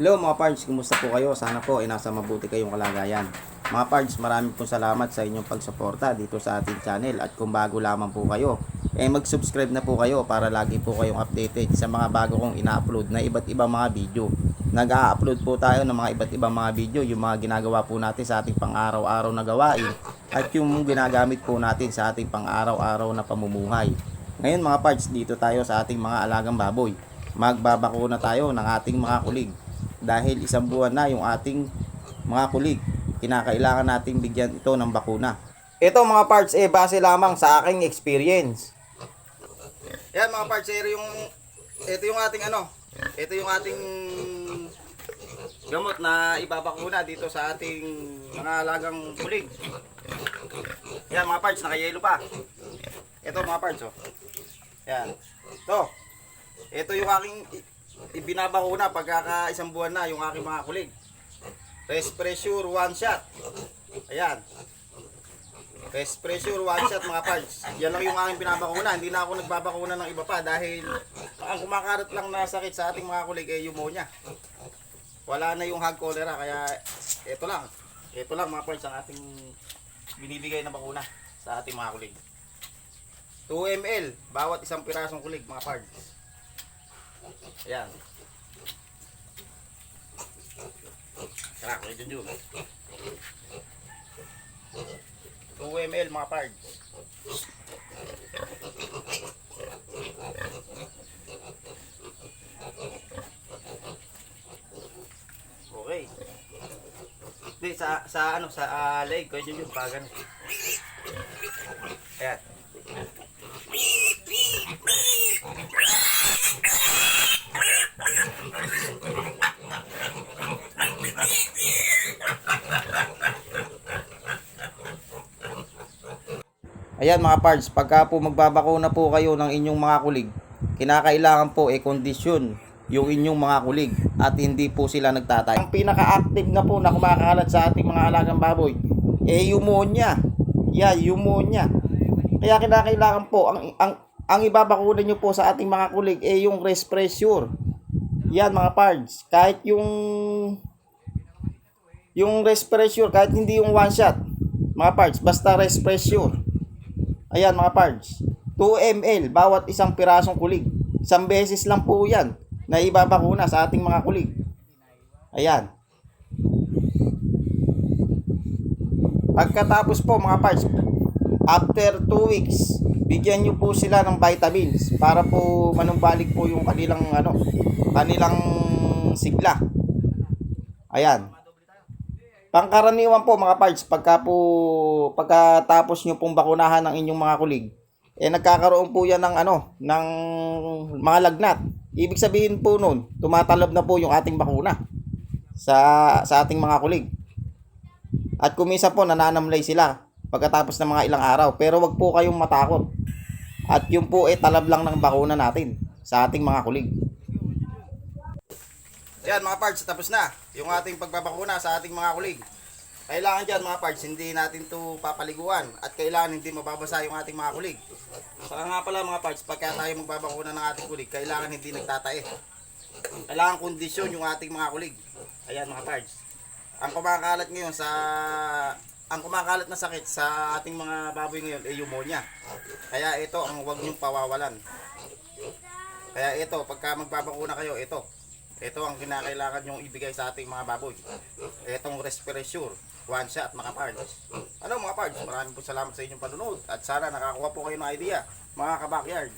Hello mga pards, kumusta po kayo? Sana po ay nasa mabuti kayong kalagayan. Mga pards, maraming po salamat sa inyong pagsuporta dito sa ating channel at kung bago lamang po kayo, eh mag-subscribe na po kayo para lagi po kayong updated sa mga bago kong ina-upload na iba't ibang mga video. Nag-a-upload po tayo ng mga iba't ibang mga video, yung mga ginagawa po natin sa ating pang-araw-araw na gawain at yung ginagamit po natin sa ating pang-araw-araw na pamumuhay. Ngayon mga parts, dito tayo sa ating mga alagang baboy. Magbabakuna tayo ng ating mga kulig. Dahil isang buwan na yung ating mga kulig. Kinakailangan nating bigyan ito ng bakuna. Ito mga parts, eh base lamang sa aking experience. Yan mga parts, ito yung, ito yung ating ano, ito yung ating gamot na ibabakuna dito sa ating mga alagang kulig. Yan mga parts, nakayelo pa. Ito mga parts, oh. Yan. Ito. Ito yung aking i- ibinabakuna pagkaka isang buwan na yung aking mga kulig. Rest pressure one shot. Ayan. Rest pressure one shot mga parts. Yan lang yung aking binabakuna. Hindi na ako nagbabakuna ng iba pa dahil ang kumakarat lang na sakit sa ating mga kulig ay pneumonia. Wala na yung hog cholera kaya ito lang. Ito lang mga parts ang ating binibigay na bakuna sa ating mga kulig. 2 ml bawat isang pirasong kulig mga pards. Ayan. Tara, kuya Junjun. 2 ml mga pards. Okay. Di, sa, sa ano, sa uh, leg, kuya Junjun, pa ganun. Ayan. Ayan mga pards, pagka po magbabakuna po kayo ng inyong mga kulig, kinakailangan po e kondisyon yung inyong mga kulig at hindi po sila nagtatay. Ang pinaka-active na po na kumakalat sa ating mga alagang baboy, eh pneumonia. Yan, pneumonia. Kaya kinakailangan po, ang, ang, ang ibabakuna nyo po sa ating mga kulig, eh yung rest pressure. Yan mga pards, kahit yung yung rest pressure, kahit hindi yung one shot, mga pards, basta rest pressure. Ayan mga pards. 2 ml bawat isang pirasong kulig. Isang beses lang po yan na ibabakuna sa ating mga kulig. Ayan. Pagkatapos po mga pards, after 2 weeks, bigyan nyo po sila ng vitamins para po manumbalik po yung kanilang ano, kanilang sigla. Ayan. Pangkaraniwan po mga parts, pagka po, pagkatapos nyo pong bakunahan ng inyong mga kulig, eh nagkakaroon po yan ng ano, ng mga lagnat. Ibig sabihin po nun, tumatalab na po yung ating bakuna sa, sa ating mga kulig. At kumisa po nananamlay sila pagkatapos ng mga ilang araw. Pero wag po kayong matakot. At yun po eh talab lang ng bakuna natin sa ating mga kulig. Yan mga parts, tapos na yung ating pagbabakuna sa ating mga kulig. Kailangan dyan mga parts, hindi natin to papaliguan at kailangan hindi mababasa yung ating mga kulig. Saka nga pala mga parts, pagka tayo magbabakuna ng ating kulig, kailangan hindi nagtatae. Kailangan kondisyon yung ating mga kulig. Ayan mga parts. Ang kumakalat ngayon sa ang kumakalat na sakit sa ating mga baboy ngayon ay pneumonia. Kaya ito ang huwag niyong pawawalan. Kaya ito, pagka magbabakuna kayo, ito. Ito ang kinakailangan yung ibigay sa ating mga baboy. Itong respiration, one shot mga pards. Ano mga pards, maraming po salamat sa inyong panunod at sana nakakuha po kayo ng idea mga kabakyard.